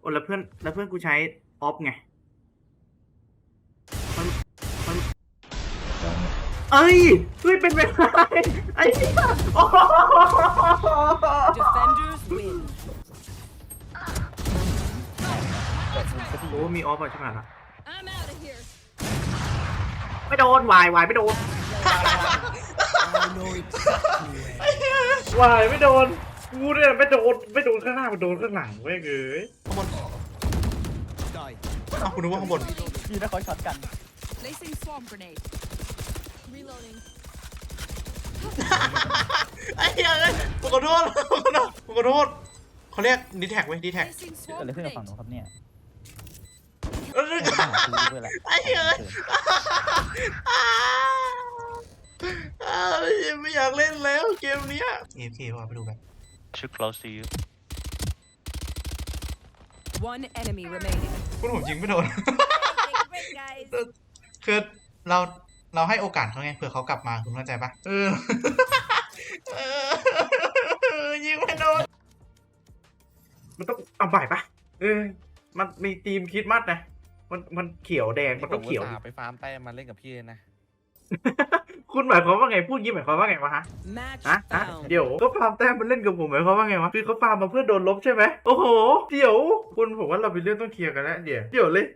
โอ้แล้วเพื่อนแล้วเพื่อนกูใช้ออฟไงมันมันเอ้ยเฮ้ยเป็นไปได้ไอ้เหี้ยโอ้โห Defenders win. โอ้มีออฟอะใช่ไหมล่ะ I'm out of here. ไม่โดนวายวายไม่โดนวายไม่โดน กูเนี่ยไม่โดนไม่โดนข้างหน้ามันโดนข้างหลังเว้ยเอ้ยข้างบนอ้าวคุณนึกว่าข้างบนพี่นะเขาช็อตกัน Placing swarm grenade. Reloading. ไอ้เหี้ยเลยผมขอโทษผมขอโทษผมขอโทษเขาเรียกดีแท็กไว้ดีแท็ก Placing เกิด swarm อะไรขึ้นกับ grenade. ฝั่งนู้นครับเนี่ยเออไม่ต้องหาซื้อเพื่ออะไรไอ้เหี้ยอ้าวไม่อยากเล่นแล้วเกมเนี้ยเอฟเคว่ะไปดูกัน Too close to you. One enemy remaining. คุณผมยิงไม่โดน Great guys. คือเราเราให้โอกาสเขาไงเผื่อเขากลับมาคุณเข้าใจปะเออเออยิงไม่โดนมันต้องเอาใหม่ปะเออ มันมีทีมคริดมัดนะ มันมันเขียวแดง มันต้องเขียวผมอุตส่าห์ไปฟาร์มแต้มมาเล่นกับพี่เลยนะ คุณหมายความว่าไงพูดงี้หมายความว่าไงวะฮะ Match ฮะฮะ found. เดี๋ยวก็ฟาร์มแต้มมันเล่นกับผมหมายความว่าไงวะคือเขาฟาร์มมาเพื่อโดนลบใช่ไหมโอ้โห เดี๋ยว คุณผมว่าเราเป็นเรื่องต้องเคลียร์กันแล้วเดี๋ยวเดี๋ยวเลย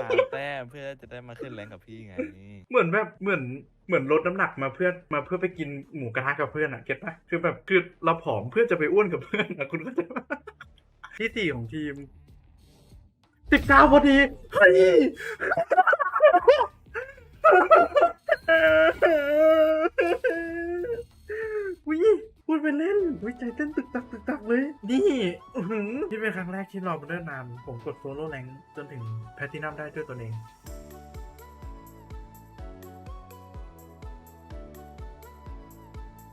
ฟาร์มแต้มเพื่อจะได้มาขึ้นแรงกับพี่ไงเหมือนแบบเหมือนเหมือนลดน้ำหนักมาเพื่อมาเพื่อไปกินหมูกระทะกับเพื่อนอะเก็ตปะคือแบบคือเราผอมเพื่อจะไปอ้วนกับเพื่อนอะคุณเข้าใจปะที่สี่ของทีมสิบเก้าพอดีเฮ้ย วิพูด ไปเล่นวิใจเต้นตึกตักตึกตักเลย นี่นี่เป็นครั้งแรกที่เราเล่นนานผมกดโซโล่แรงจนถึงแพทตินัมได้ด้วยตัวเอง